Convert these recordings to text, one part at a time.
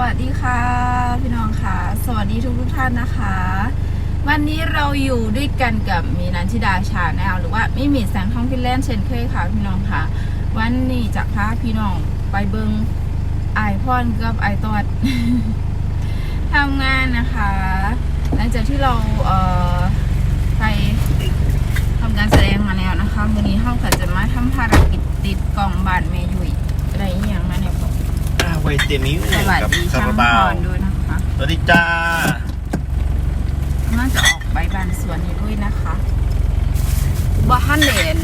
วัสดีค่ะ พี่น้องค่ะ สวัสดีทุกทุกท่านนะคะ วันนี้เราอยู่ด้วยกันกับมีนันชิดาชาแนลหรือว่ามิมีแสงทองฟินแลนด์เช่นเคยค่ะพี่น้องค่ะ วันนี้จะพาพี่น้องไปเบิงไอพอนกับไอตอดทำงานนะคะ หลังจากที่เราเอ่อไปทำการแสดงมาแล้วนะคะวันนี้ห้องก็จะมาทำภารกิจติดกล่องบานเมยุยอะไรอย่างมาเนี่ย บอกอ่าไวเตมิวสวัสกับดีคาช่างราพบาวรด้วยนะคะ สวัสดีจ้าน่าจะออกใบบานสวนนี้ด้วยนะคะบ่ฮันเลน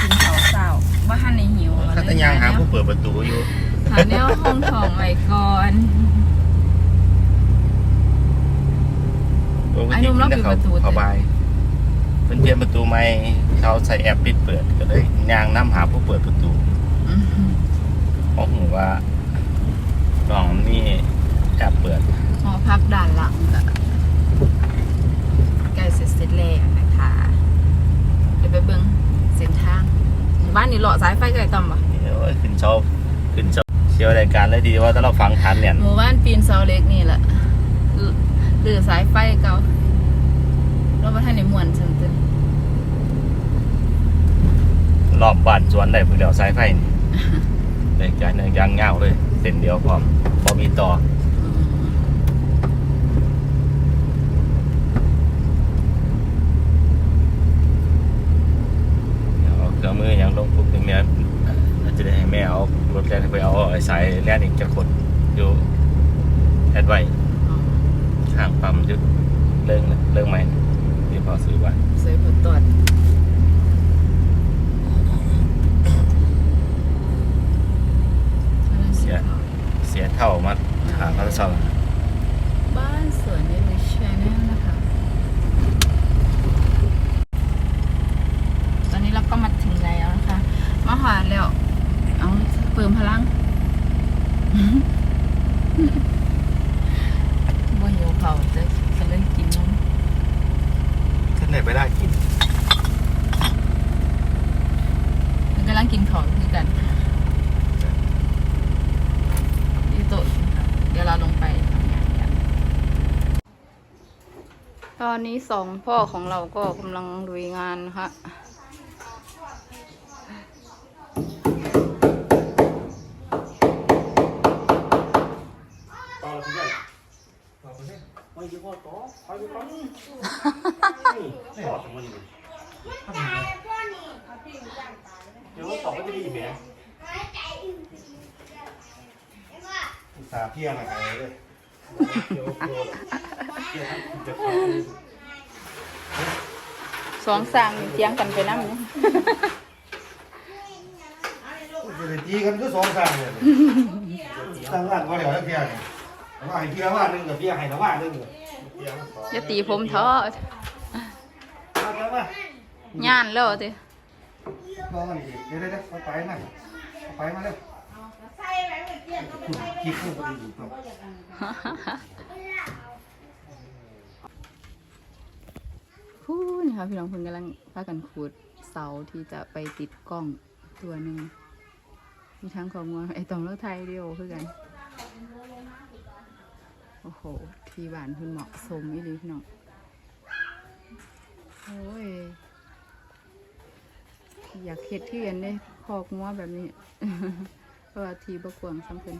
กินข้าวเศร้าบ่ฮันในหิวข้าตยังหาผู้เปิดประตูอยู่หาแนวห้องทองไว้ก่อนปกไอ้ติหนุ่มกิเรานปิแต่ดเขาประตูเขาบายเพิ่นเปลี่ยนประตูใหม่เขาใส่แอปปิดเปิดก็เลยย่างน้ำหาผู้เปิดประตู อือหือ เพราะหูว่าน้องนี่แอบเปิด หอพักด้านหลังก็ใกล้เสร็จเสร็จแล้วนะคะเดี๋ยวไปเบิ่งเส้นทางหมู่บ้านนี่เลาะสายไฟไกลต่ำปะ นี่โอ้ยขึ้น เช้าขึ้นเช้าเชียวรายการเลยดีว่าถ้าเราฟังทันเนี่ยหมู่บ้านปีนเสาเล็กนี่แหละหรือสายไฟเก่าเราบ่ทันได้ม่วนซั่นตึรอบบ้านสวนได้เพิ่งเดียวสายไฟนี่รายการยางเงาวเลยเส้นเดียวพร้อมพอมีต่อ เดี๋ยวเอาเครื่องมืออย่างลงปุ๊บถึงแม่อาจจะได้ให้แม่เอารถแล่นไปเอาไอ้ สายแล่นอีกจะขดอยู่แอดไว้ข้างปั๊มอยึดเรื่องเรื่องใหม่ที่พอซื้อไว้สวยผลตรวจเสียเสียเท่ามาหาเขาเช่า บ้านสวนในวิชแนลนะคะ ตอนนี้เราก็มาถึงแล้วนะคะ มาหาแล้ว เอาเติมพลัง บ่หิวเขาจะจะเล่นกินนมขึ้นไหนไปได้กินมันกำลังกินของคือกันดีโตะนะคะเดี๋ยวเราลงไปทำงานกัน ตอนนี้สองพ่อของเราก็กำลังลุยงานนะคะ ต่อที่ไหนต่อ ไปเนี่ยไม่ยี่ห้อต่อไปไปก่อนไม่หอดสมมติเลยเดี๋ยวต่อก็จะดีไหมสาเพียงอะไรเลยเดี๋ยวโดนเดี๋ยวจะขอสองสั่งเตียงกันไปน้ำเนี่ยจะได้ตีกันก็สองสามเลยตั้งร้านก็เดี๋ยวเพียง ว่าให้เพียงว่าหนึ่งกับเพียงให้ละว่าหนึ่งเพียงสองจะตีผมเถอะมาแล้วมาย่านแล้วติรออีกเดี๋ยวเดี๋ยวเอาไปมาเอาไปมาเร็วคิดขึ้นพอดีอยู่ครับพูดนี่ค่ะพี่น้องเพิ่นกำลังพากันขูดเสาที่จะไปติดกล้องตัวหนึ่งมีทั้งของงัวไอตองเลือกไทยเดียวคือกัน โอ้โห ที่บ้านเพิ่นเหมาะสมอีหลีพี่น้องโอ้ย อยากเฮ็ดที่เรียนได้คอกงัวแบบนี้ เพราะว่าทีบะกวงซ้ำเพิ่น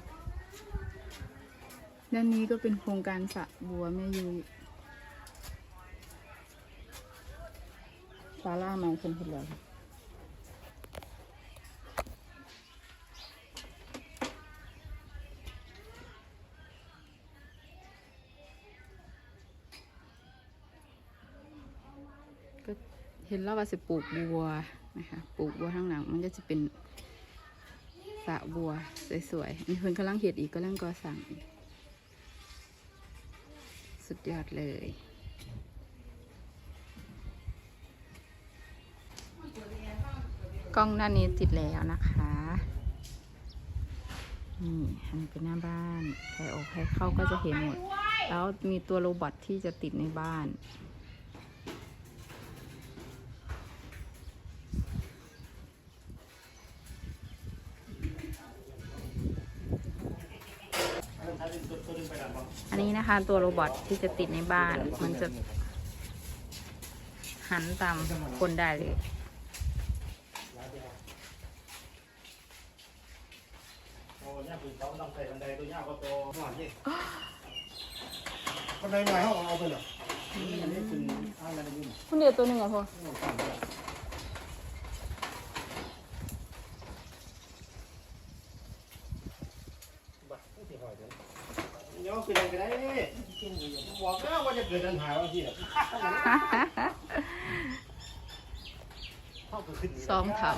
ด้านนี้ก็เป็นโครงการสระบัวแม่ยุยศาลาไม้เพิ่นเพิ่นแล้วก็ เห็นแล้วว่าสิปลูกบัวนะคะปลูกบัวข้างหลังมันก็จะเป็นสระบัวสวยๆอันนี้เพิ่นกำลังเห็ดอีกกำลังก่อสร้างสุดยอดเลยกล้องหน้านี้ติดแล้วนะคะนี่อันนี้เป็นหน้าบ้านใครออกใครเข้าก็จะเห็นหมด แล้วมีตัวโรบอทที่จะติดในบ้าน นนี้นะคะ ตัวโรบอทที่จะติดในบ้าน มันจะ หันตามคนได้เลยโอ้ยปืนเขาต้องใส่บันไดตัวยาวก็โตหวานนี่บันไดใหญ่เขาเอาไปเหรออันนี้เป็นอะไรนี่ คุณเดียวตัวหนึ่งเหรอพ่อเดี๋ยวคืออะไรกันได้บอกแล้วว่าจะเกิดปัญหาว่าที่ไหนสองเถา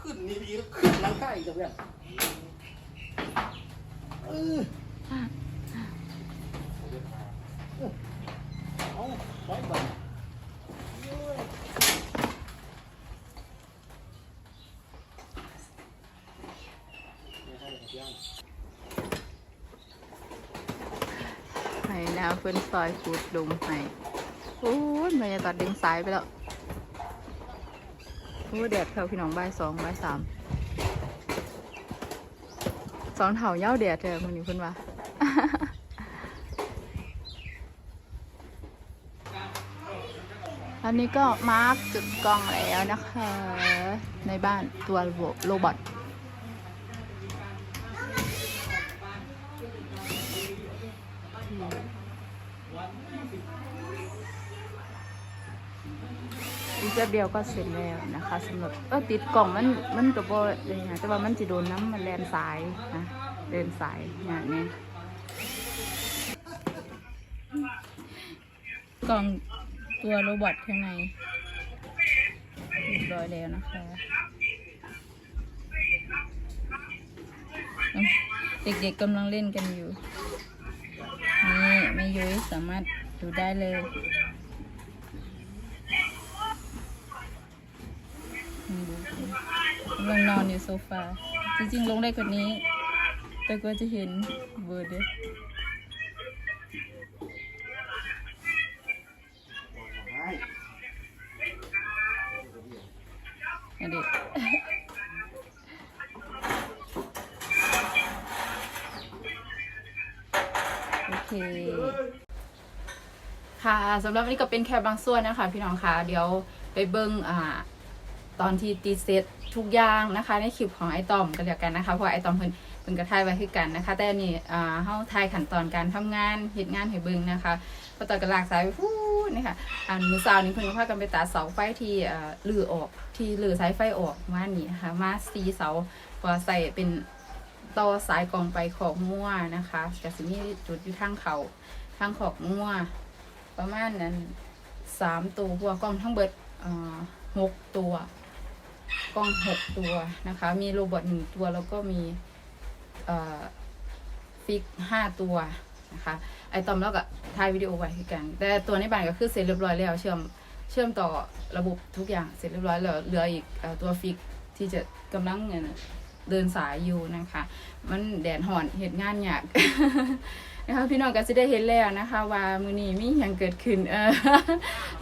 ขึ้นนี่ดีขึ้นหลังใต้จะเลยเออเอาไว้ก่อน ไปแล้วเพื่อนซอยคูดลุมให้โอ้ยมันจะตัดดึงสายไปแล้วโอ้แดดเข้าพี่น้องบ่ายสองบ่ายสามสองเถาเย้าแดดเจอมันนี้เพื่อนว่าอันนี้ก็มาร์กจุดกล้องแล้วนะคะ ในบ้านตัวโรบอท แป๊บเดียวก็เสร็จแล้วนะคะสำหรับเออติดกล่องมันมันก็บ่เลยนะแต่ว่ามันจะโดนน้ำมันแลนสายนะเดินสายอย่างนี้กล่องตัวโรบอทข้างในเรียบร้อยแล้วนะคะเด็กๆกำลังเล่นกันอยู่ นี่แม่ยุ้ยสามารถดูได้เลยอืมดูสิ กำลังนอนอยู่โซฟา จริงๆ ลงได้กว่านี้ แต่ก็จะเห็นเบิร์ดเด้ออันนี้โอเค ค่ะสำหรับวันนี้ก็เป็นแค่บางส่วนนะคะพี่น้องคะเดี๋ยวไปเบิ้งอ่า ตอนที่ตีเซตทุกอย่างนะคะในคลิปของไอตอมกันเดียวกันนะคะเพราะไอตอมเพิ่นเพิ่นกระทายไว้คือกันนะคะ แต่นี่อ่าเฮาทายขั้นตอนการทำงานเฮ็ดงานให้เบิ่งนะคะพอตอนกระลากสายไปพูนี่ค่ะอันมื้อเช้านี้เพิ่นก็พากันไปตัดเสาไฟที่อ่าลือออกที่ลือสายไฟออกมานี่นะคะมาสีเสาพอใส่เป็นต่อสายกองไปขอกงัวนะคะก็สิมีจุดอยู่ทางเขาทางขอกงัวประมาณนั้นสามตัวพวกล้องทั้งเบิดอ่าหกตัว กล้องหกตัวนะคะ มีโรบอทหนึ่งตัวแล้วก็มีฟิกห้าตัวนะคะไอตอมแล้วก็ถ่ายวิดีโอไว้ให้กัน แต่ตัวในบ้านก็คือเสร็จเรียบร้อยแล้ว เชื่อมเชื่อมต่อระบบทุกอย่างเสร็จเรียบร้อยแล้วเหลืออีกอตัวฟิกที่จะกำลังเนี่ยนะเดินสายอยู่นะคะ มันแดดห่อนเหตุงานยาก นะคะพี่น้องก็จะได้เห็นแล้วนะคะ ว่ามือนี้มีอย่างเกิดขึ้นเออ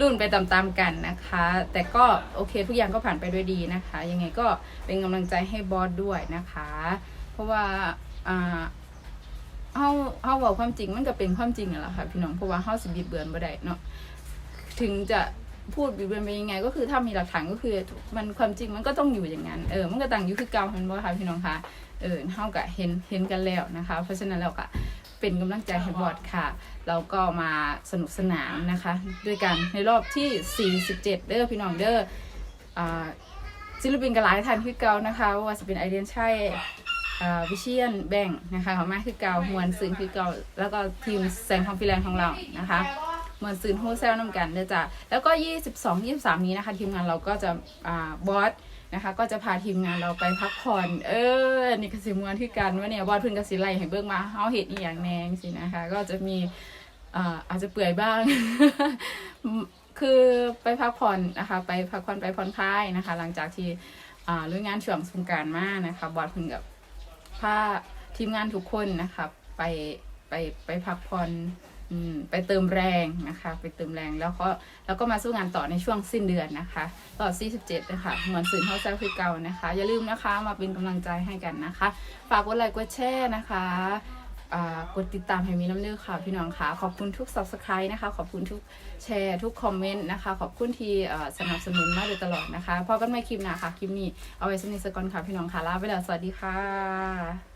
รุ่นไปตามๆกันนะคะ แต่ก็โอเคทุกอย่างก็ผ่านไปด้วยดีนะคะ ยังไงก็เป็นกำลังใจให้บอสด้วยนะคะ เพราะว่าอ่าเฮาเฮาบอกความจริงมันก็เป็นความจริงนั่แหละค่ะพี่น้องเพราะว่าเฮาสิบิดเบือนบ่ได้เนาะถึงจะพูดบิดเบือนไปยังไง ก็คือถ้ามีหลักฐานก็คือมันความจริงมันก็ต้องอยู่อย่างนั้นเออมันก็ต่างอยู่คือเก่าเห็นบ่ค่ะพี่น้องคะเออเฮาก็เห็นเห็นกันแล้วนะคะ เพราะฉะนั้นแล้วก็ เป็นกำลังใจให้บอสค่ะ เราก็มาสนุกสนานนะคะ ด้วยกันในรอบที่ 47 เด้อพี่น้องเด้ออศิลปินกับหลายท่านคือเก่านะคะ ว่าจะเป็นไอเดียนชัยอ่าวิเชียนแบ่งค์นะคะเขามาคือเก่ามวลซืนคือเก่าแล้วก็ทีมแสงทองฟิแลนด์ของเรานะคะมวลซืนโฮเซลน้ำกันเด้อจ้ะแล้วก็ 22 23 นี้นะคะ ทีมงานเราก็จะอ่าบอส นะคะ ก็จะพาทีมงานเราไปพักผ่อน เออ นี่ก็สิมวนคือกันว่าเนี่ยบอสเพิ่นกสิไล่ให้เบิ่งมาเฮาเฮ็ดอีหยังแนงสินะคะ ก็จะมีอาจจะเปื่อยบ้าง คือไปพักผ่อนนะคะ ไปพักผ่อนไปผ่อนคลายนะคะ หลังจากที่เรื่องงานช่วงสงการมานะคะ บอดเพิ่งกับพาทีมงานทุกคนนะคะ ไปไปไปพักผ่อน อืมไปเติมแรงนะคะ ไปเติมแรงแล้วก็แล้วก็มาสู้งานต่อในช่วงสิ้นเดือนนะคะต่อ47นะคะเหมือนสื่อเท่าแซ่คือเก่านะคะ อย่าลืมนะคะมาเป็นกำลังใจให้กันนะคะ ฝากกดไลค์กดแชร์นะคะอ่ากดติดตามให้มีน้ำเลือค่ะพี่น้องค่ะ ขอบคุณทุก subscribe นะคะ ขอบคุณทุกแชร์ทุกคอมเมนต์นะคะ ขอบคุณที่สนับสนุนมาโดยตลอดนะคะพอกันไม่คลิปหน้าค่ะ คลิปนี้เอาไว้สนิทสกอนค่ะพี่น้องค่ะลาไปแล้วสวัสดีค่ะ